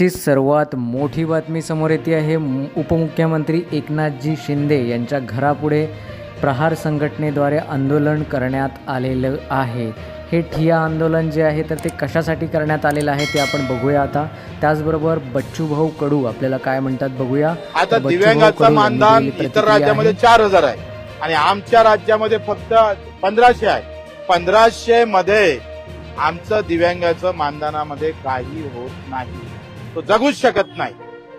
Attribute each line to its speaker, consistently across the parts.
Speaker 1: ची सर्वात मोठी बातमी समोर येते आहे. उपमुख्यमंत्री एकनाथजी शिंदे यांच्या घरापुढे प्रहार संघटनेद्वारे आंदोलन करण्यात आलेलं आहे. हे ठिया आंदोलन जे आहे तर ते कशासाठी करण्यात आलेलं आहे ते आपण बघूया आता. त्याचबरोबर बच्चूभाऊ कडू आपल्याला काय म्हणतात बघूया.
Speaker 2: आता दिव्यांगाचं मानधन इतर राज्यामध्ये. चार हजार आहे. आणि आमच्या राज्यामध्ये फक्त पंधराशे आहे. पंधराशे मध्ये आमचं दिव्यांगाचं मानधनामध्ये काही होत नाही. तो जगूच शकत नाही.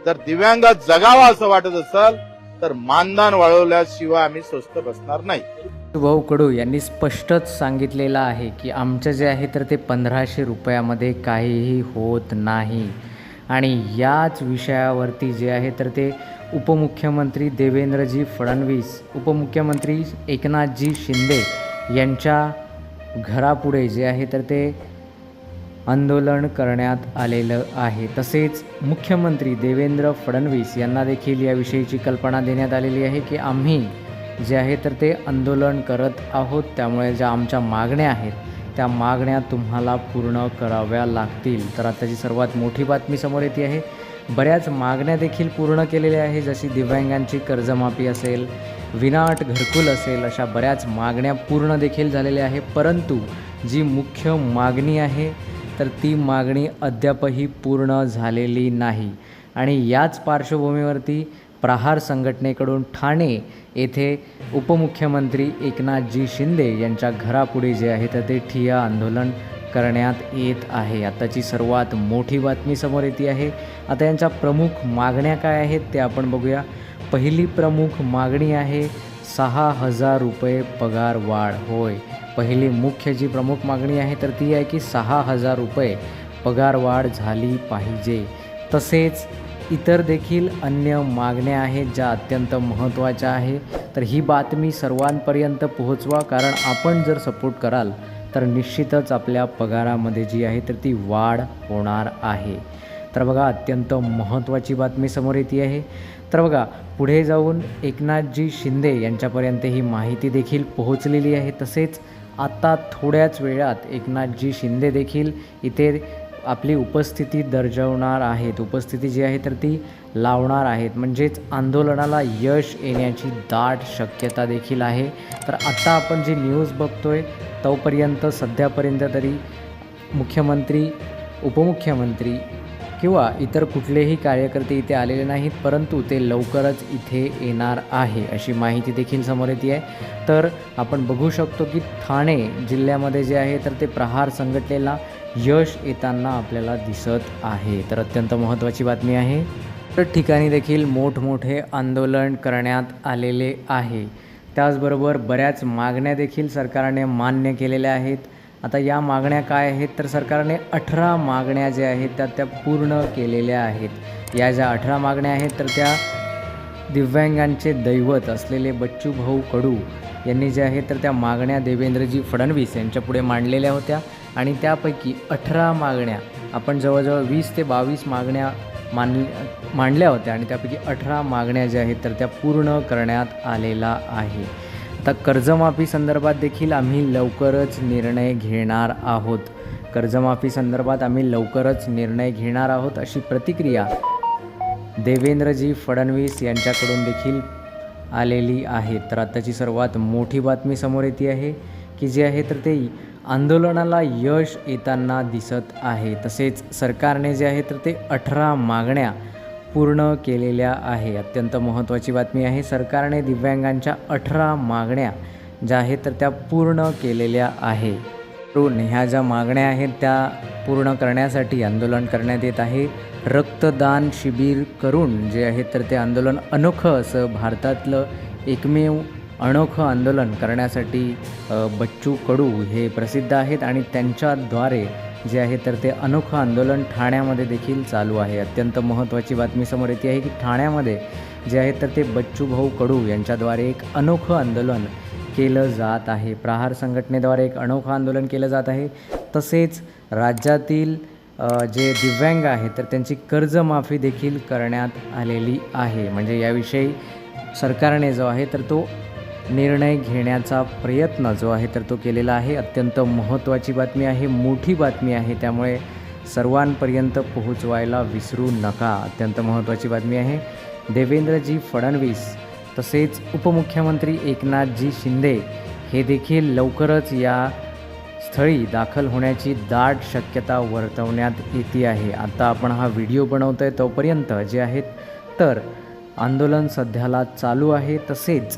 Speaker 2: जर दिव्यांग जगावा असं वाटत असेल तर मानधन वाढवल्याशिवाय आम्ही स्वस्त बसणार नाही.
Speaker 1: भाऊ कडू यांनी स्पष्टच सांगितलेलं आहे की आमचं जे आहे तर ते पंधराशे रुपयामध्ये काहीही होत नाही. आणि याच विषयावरती जे आहे तर ते उपमुख्यमंत्री देवेंद्रजी फडणवीस उपमुख्यमंत्री एकनाथजी शिंदे यांच्या घरापुढे जे आहे तर ते आंदोलन करण्यात आलेलं आहे. तसेच मुख्यमंत्री देवेंद्र फडणवीस यांना देखील याविषयीची कल्पना देण्यात आलेली आहे की आम्ही जे आहे तर ते आंदोलन करत आहोत. त्यामुळे ज्या आमच्या मागण्या आहेत त्या मागण्या तुम्हाला पूर्ण कराव्या लागतील. तर आताची सर्वात मोठी बातमी समोर येते आहे. बऱ्याच मागण्या देखील पूर्ण केलेल्या आहे. जशी दिव्यांगांची कर्जमाफी असेल विनाट घरकुल असेल अशा बऱ्याच मागण्या पूर्ण देखील झालेल्या आहे. परंतु जी मुख्य मागणी आहे तर ती मागणी अद्यापही पूर्ण झालेली नाही. आणि याच पार्श्वभूमीवरती प्रहार संघटनेकडून ठाणे येथे उपमुख्यमंत्री एकनाथजी शिंदे यांच्या घरापुढे जे आहे तर ते ठिया आंदोलन करण्यात येत आहे. आताची सर्वात मोठी बातमी समोर येते आहे. आता यांच्या प्रमुख मागण्या काय आहेत ते आपण बघूया. पहिली प्रमुख मागणी आहे सहा हजार रुपये पगार वाढ होय. पहिली मुख्य जी प्रमुख मागणी आहे तर ती आहे की सहा हजार रुपये पगार वाढ झाली पाहिजे. तसेच इतर देखील अन्य मागण्या आहेत ज्या अत्यंत महत्त्वाच्या आहे. तर ही बातमी सर्वांपर्यंत पोहोचवा कारण आपण जर सपोर्ट कराल तर निश्चितच आपल्या पगारामध्ये जी आहे तर ती वाढ होणार आहे. तर बघा अत्यंत महत्त्वाची बातमी समोर येते आहे. तर बघा पुढे जाऊन एकनाथजी शिंदे यांच्यापर्यंत ही माहिती देखील पोहोचलेली आहे. तसेच आता थोड्याच वेळात एकनाथजी शिंदे देखील इथे आपली उपस्थिती दर्शवणार आहेत. उपस्थिती जी आहे तर ती लावणार आहेत. म्हणजेच आंदोलनाला यश येण्याची दाट शक्यता देखील आहे. तर आत्ता आपण जी न्यूज बघतोय तोपर्यंत सध्यापर्यंत तरी मुख्यमंत्री उपमुख्यमंत्री किंवा इतर कुठलेही कार्यकर्ते इथे आलेले नाहीत परंतु ते लवकरच इथे येणार आहे अशी माहिती देखील समोर येते. आहे तर आपण बघू शकतो की ठाणे जिल्ह्यामध्ये जे आहे तर ते प्रहार संघटनेला यश येताना आपल्याला दिसत आहे. तर अत्यंत महत्त्वाची बातमी आहे. तर ठिकाणी देखील मोठमोठे आंदोलन करण्यात आलेले आहे. त्याचबरोबर बऱ्याच मागण्या देखील सरकारने मान्य केलेल्या आहेत. आता या मागण्या काय आहेत तर सरकारने अठरा मागण्या ज्या आहेत त्या त्या पूर्ण केलेल्या आहेत. या ज्या अठरा मागण्या आहेत तर त्या दिव्यांगांचे दैवत असलेले बच्चू भाऊ कडू यांनी जे आहेत तर त्या मागण्या देवेंद्रजी फडणवीस यांच्यापुढे मांडलेल्या होत्या. आणि त्यापैकी अठरा मागण्या आपण जवळजवळ वीस ते बावीस मागण्या मान मांडल्या होत्या आणि त्यापैकी अठरा मागण्या ज्या आहेत तर त्या पूर्ण करण्यात आलेला आहे. आता कर्जमाफी संदर्भात देखील आम्ही लवकरच निर्णय घेणार आहोत. कर्जमाफी संदर्भात आम्ही लवकरच निर्णय घेणार आहोत अशी प्रतिक्रिया देवेंद्रजी फडणवीस यांच्याकडून देखील आलेली आहे. तर आताची सर्वात मोठी बातमी समोर येते आहे की जी आहे तर ते आंदोलनाला यश येताना दिसत आहे. तसेच सरकारने जे आहे तर ते अठरा मागण्या पूर्ण केलेल्या आहे. अत्यंत महत्त्वाची बातमी आहे सरकारने दिव्यांगांच्या अठरा मागण्या ज्या आहेत तर त्या पूर्ण केलेल्या आहे. करून ह्या ज्या मागण्या आहेत त्या पूर्ण करण्यासाठी आंदोलन करण्यात येत आहे. रक्तदान शिबिर करून जे आहे तर ते आंदोलन अनोखं असं भारतातलं एकमेव अनोखं आंदोलन करण्यासाठी बच्चू कडू हे प्रसिद्ध आहेत आणि त्यांच्याद्वारे जे आहे तर ते अनोखं आंदोलन ठाण्यामध्ये देखील चालू आहे. अत्यंत महत्त्वाची बातमी समोर येते आहे की ठाण्यामध्ये जे आहे तर ते बच्चू भाऊ कडू यांच्याद्वारे एक अनोखं आंदोलन केलं जात आहे. प्रहार संघटनेद्वारे एक अनोखं आंदोलन केलं जात आहे. तसेच राज्यातील जे दिव्यांग आहे तर त्यांची कर्जमाफी देखील करण्यात आलेली आहे. म्हणजे याविषयी सरकारने जो आहे तर तो निर्णय घेण्याचा प्रयत्न जो आहे तर तो केलेला आहे. अत्यंत महत्त्वाची बातमी आहे मोठी बातमी आहे. त्यामुळे सर्वांपर्यंत पोहोचवायला विसरू नका. अत्यंत महत्त्वाची बातमी आहे. देवेंद्रजी फडणवीस तसेच उपमुख्यमंत्री एकनाथजी शिंदे हे देखील लवकरच या स्थळी दाखल होण्याची दाट शक्यता वर्तवण्यात येते आहे. आता आपण हा व्हिडिओ बनवतो आहे तोपर्यंत जे आहेत तर आंदोलन सध्याला चालू आहे. तसेच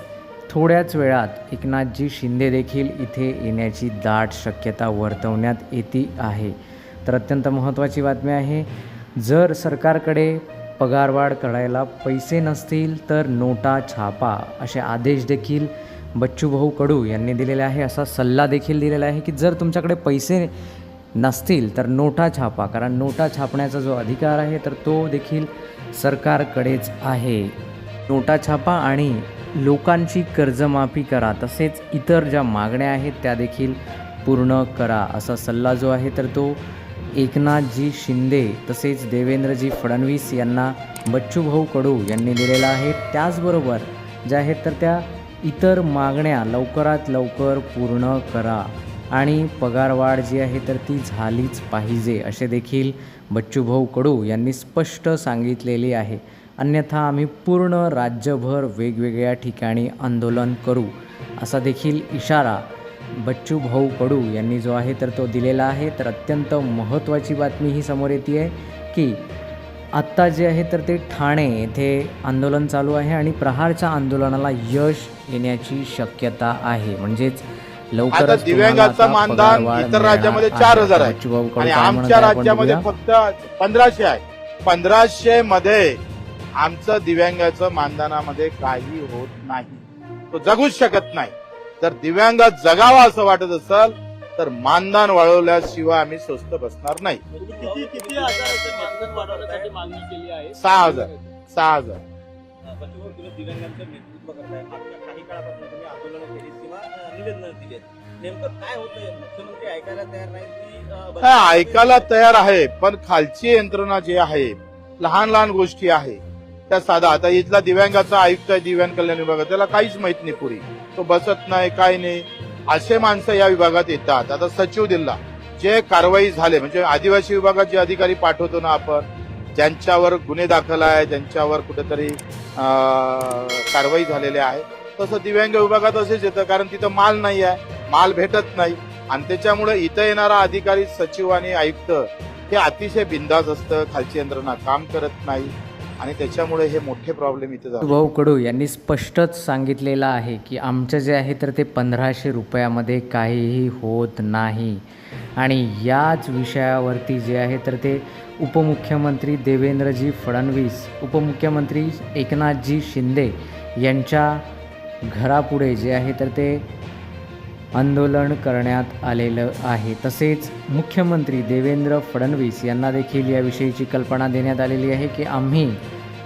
Speaker 1: थोड्याच वेळात एकनाथजी शिंदे देखील इथे येण्याची दाट शक्यता वर्तवण्यात येते आहे. तर अत्यंत महत्त्वाची बातमी आहे जर सरकारकडे पगारवाढ करायला पैसे नसतील तर नोटा छापा असे आदेश देखील बच्चूभाऊ कडू यांनी दिलेले आहे. असा सल्ला देखील दिलेला आहे की जर तुमच्याकडे पैसे नसतील तर नोटा छापा कारण नोटा छापण्याचा जो अधिकार आहे तर तो देखील सरकारकडेच आहे. नोटा छापा आणि लोकांची कर्जमाफी करा तसेच इतर ज्या मागण्या आहेत त्या देखील पूर्ण करा असा सल्ला जो आहे तर तो एकनाथजी शिंदे तसेच देवेंद्रजी फडणवीस यांना बच्चूभाऊ कडू यांनी दिलेला आहे. त्याचबरोबर ज्या आहेत तर त्या इतर मागण्या लवकरात लवकर पूर्ण करा आणि पगारवाढ जी आहे तर ती झालीच पाहिजे असे देखील बच्चूभाऊ कडू यांनी स्पष्ट सांगितलेली आहे. अन्यथा आम्ही पूर्ण राज्यभर वेगवेगळ्या ठिकाणी आंदोलन करू असा देखील इशारा बच्चू भाऊ कडू यांनी जो आहे तर तो दिलेला आहे तर अत्यंत महत्त्वाची बातमी ही समोर येते आहे की आत्ता जे आहे तर ते ठाणे येथे आंदोलन चालू आहे आणि प्रहारच्या आंदोलनाला यश येण्याची शक्यता आहे म्हणजेच लवकरच
Speaker 2: दिव्यांगाचं मानधन इतर राज्यामध्ये. चार हजार आहे आमच्या राज्यामध्ये. फक्त पंधराशे आहे पंधराशे मध्ये आमचं दिव्यांगाचं मानधनामध्ये काही होत नाही. तो जगूच शकत नाही. जर दिव्यांग जगावा असं वाटत असेल तर मानधन वळवल्याशिवाय आम्ही स्वस्त बसणार नाही.
Speaker 3: आहे?
Speaker 2: सहा हजार. सहा हजार.
Speaker 3: ऐकायला तयार
Speaker 2: आहे पण खालची यंत्रणा जी आहे लहान लहान गोष्टी आहे. त्या साधा. आता इथला दिव्यांगाचा आयुक्त आहे दिव्यांग कल्याण विभागात. त्याला काहीच माहीत नाही पुरी. तो बसत नाही काय नाही. असे माणसं या विभागात येतात. आता सचिव दिला जे कारवाई झाले म्हणजे आदिवासी विभागात जे अधिकारी पाठवतो ना आपण ज्यांच्यावर गुन्हे दाखल आहे ज्यांच्यावर कुठेतरी कारवाई झालेली आहे तसं दिव्यांग विभागात असेच येतं. कारण तिथं माल नाही आहे. माल भेटत नाही. आणि त्याच्यामुळे इथं येणारा अधिकारी सचिव आणि आयुक्त हे अतिशय बिंदास असतं खालची यंत्रणा काम करत नाही. आणि त्याच्यामुळे हे मोठे प्रॉब्लेम इथे झाले
Speaker 1: भाऊ कडू यांनी स्पष्टच सांगितलेलं आहे की आमचं जे आहे तर ते पंधराशे रुपयामध्ये काहीही होत नाही. आणि याच विषयावरती जे आहे तर ते उपमुख्यमंत्री देवेंद्रजी फडणवीस उपमुख्यमंत्री एकनाथजी शिंदे यांच्या घरापुढे जे आहे तर ते आंदोलन करण्यात आलेलं आहे. तसेच मुख्यमंत्री देवेंद्र फडणवीस यांना देखील याविषयीची कल्पना देण्यात आलेली आहे की आम्ही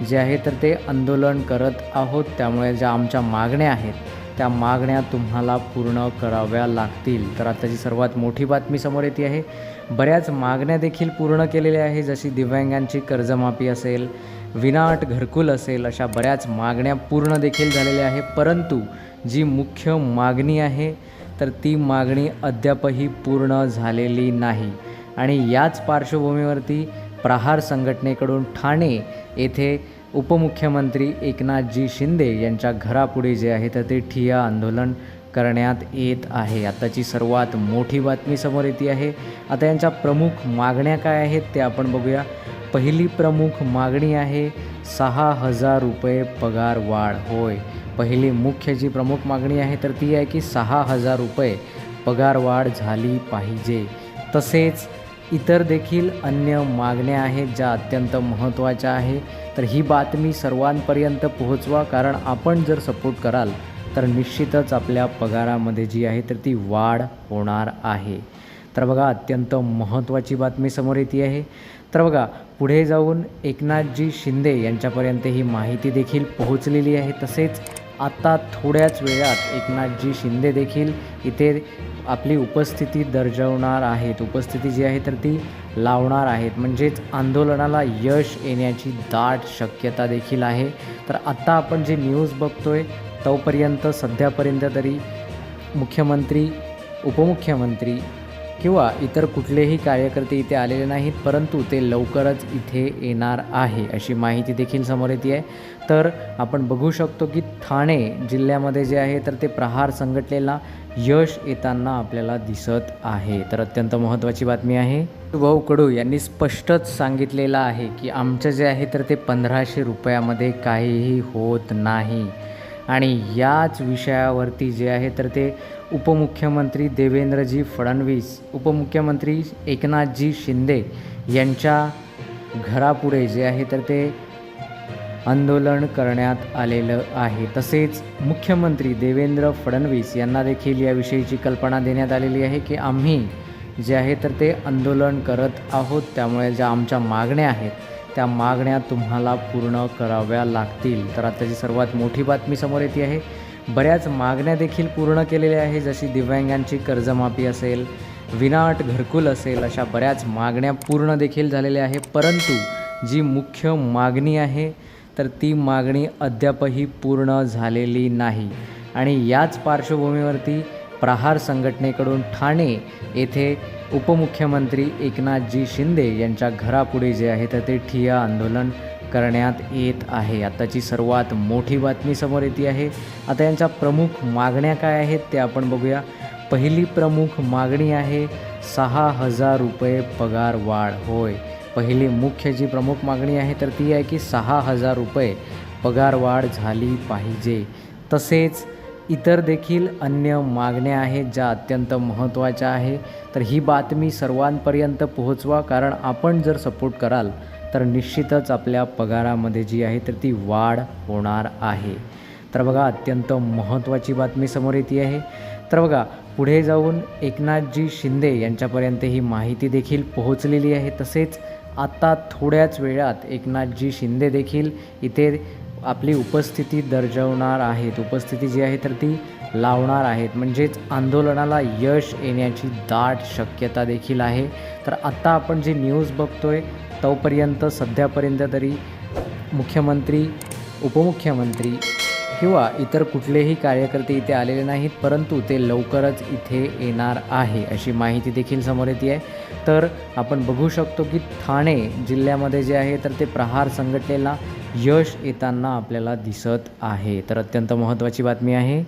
Speaker 1: जे आहे तर ते आंदोलन करत आहोत. त्यामुळे ज्या आमच्या मागण्या आहेत त्या मागण्या तुम्हाला पूर्ण कराव्या लागतील. तर आताची सर्वात मोठी बातमी समोर येते आहे. बऱ्याच मागण्या देखील पूर्ण केलेल्या आहे. जशी दिव्यांगांची कर्जमाफी असेल विनाट घरकुल असेल अशा बऱ्याच मागण्या पूर्ण देखील झालेल्या आहे. परंतु जी मुख्य मागणी आहे तर ती मागणी अद्यापही पूर्ण झालेली नाही. आणि याच पार्श्वभूमीवरती प्रहार संघटनेकडून ठाणे येथे उपमुख्यमंत्री एकनाथजी शिंदे यांच्या घरापुढे जे आहे तर ते ठिया आंदोलन करण्यात येत आहे. आताची सर्वात मोठी बातमी समोर येते आहे. आता यांच्या प्रमुख मागण्या काय आहेत ते आपण बघूया. पहिली प्रमुख मागणी आहे सहा हजार रुपये पगार वाढ. होय. पहिली मुख्य जी प्रमुख मागणी आहे तर ती आहे की सहा हजार रुपये पगारवाढ झाली पाहिजे. तसेच इतर देखील अन्य मागण्या आहेत ज्या अत्यंत महत्त्वाच्या आहे. तर ही बातमी सर्वांपर्यंत पोहोचवा कारण आपण जर सपोर्ट कराल तर निश्चितच आपल्या पगारामध्ये जी आहे तर ती वाढ होणार आहे. तर बघा अत्यंत महत्त्वाची बातमी समोर येते आहे. तर बघा पुढे जाऊन एकनाथजी शिंदे यांच्यापर्यंत ही माहिती देखील पोहोचलेली आहे. तसेच आता थोड्याच वेळात एकनाथजी शिंदे देखील इथे आपली उपस्थिती दर्शवणार आहेत. उपस्थिती जी आहे तर ती लावणार आहेत. म्हणजेच आंदोलनाला यश येण्याची दाट शक्यता देखील आहे. तर आत्ता आपण जे न्यूज बघतो आहे तोपर्यंत सध्यापर्यंत तरी मुख्यमंत्री उपमुख्यमंत्री किंवा इतर कुठलेही कार्यकर्ते इथे आलेले नाहीत परंतु ते लवकरच इथे येणार आहे अशी माहिती देखील समोर येते आहे. तर आपण बघू शकतो की ठाणे जिल्ह्यामध्ये जे आहे तर ते प्रहार संघटनेला यश येताना आपल्याला दिसत आहे. तर अत्यंत महत्त्वाची बातमी आहे. भाऊ कडू यांनी स्पष्टच सांगितलेलं आहे की आमचं जे आहे तर ते पंधराशे रुपयामध्ये काहीही होत नाही. आणि याच विषयावरती जे आहे तर ते उपमुख्यमंत्री देवेंद्रजी फडणवीस उपमुख्यमंत्री एकनाथजी शिंदे यांच्या घरापुढे जे आहे तर ते आंदोलन करण्यात आलेलं आहे. तसेच मुख्यमंत्री देवेंद्र फडणवीस यांना देखील याविषयीची कल्पना देण्यात आलेली आहे की आम्ही जे आहे तर ते आंदोलन करत आहोत. त्यामुळे ज्या आमच्या मागण्या आहेत त्या मागण्या तुम्हाला पूर्ण कराव्या लागतील. तर आताची सर्वात मोठी बातमी समोर येते आहे. बऱ्याच मागण्या देखील पूर्ण केलेल्या आहे. जशी दिव्यांगांची कर्जमाफी असेल विनाट घरकुल असेल अशा बऱ्याच मागण्या पूर्ण देखील झालेल्या आहे. परंतु जी मुख्य मागणी आहे तर ती मागणी अद्यापही पूर्ण झालेली नाही. आणि याच पार्श्वभूमीवरती प्रहार संघटनेकडून ठाणे येथे उपमुख्यमंत्री एकनाथजी शिंदे यांच्या घरापुढे जे आहे तर ते ठिया आंदोलन करण्यात येत आहे. आताची सर्वात मोठी बातमी समोर येते आहे. आता यांच्या प्रमुख मागण्या काय आहेत ते आपण बघूया. पहिली प्रमुख मागणी आहे सहा हजार रुपये पगार वाढ. होय पहिली मुख्य जी प्रमुख मागणी आहे तर ती आहे की सहा हजार रुपये पगार वाढ झाली पाहिजे. तसेच इतर देखील अन्य मागण्या आहेत ज्या अत्यंत महत्त्वाच्या आहे तर ही बातमी सर्वांपर्यंत पोहोचवा कारण आपण जर सपोर्ट कराल तर निश्चितच आपल्या पगारामध्ये जी आहे तर ती वाढ होणार आहे. तर बघा अत्यंत महत्त्वाची बातमी समोर येते आहे. तर बघा पुढे जाऊन एकनाथजी शिंदे यांच्यापर्यंत ही माहिती देखील पोहोचलेली आहे. तसेच आत्ता थोड्याच वेळात एकनाथजी शिंदे देखील इथे आपली उपस्थिती दर्शवणार आहेत. उपस्थिती जी आहे तर ती लावणार आहेत. म्हणजेच आंदोलनाला यश येण्याची दाट शक्यता देखील आहे. तर आत्ता आपण जी न्यूज बघतो आहे तोपर्यंत सध्यापर्यंत तरी मुख्यमंत्री उपमुख्यमंत्री किंवा इतर कुठलेही कार्यकर्ते इथे आलेले नाहीत परंतु ते लवकरच इथे येणार आहे अशी माहिती देखील समोर येते आहे. तर आपण बघू शकतो की ठाणे जिल्ह्यामध्ये जे आहे तर ते प्रहार संघटनेला यश येताना आपल्याला दिसत आहे. तर अत्यंत महत्त्वाची बातमी आहे.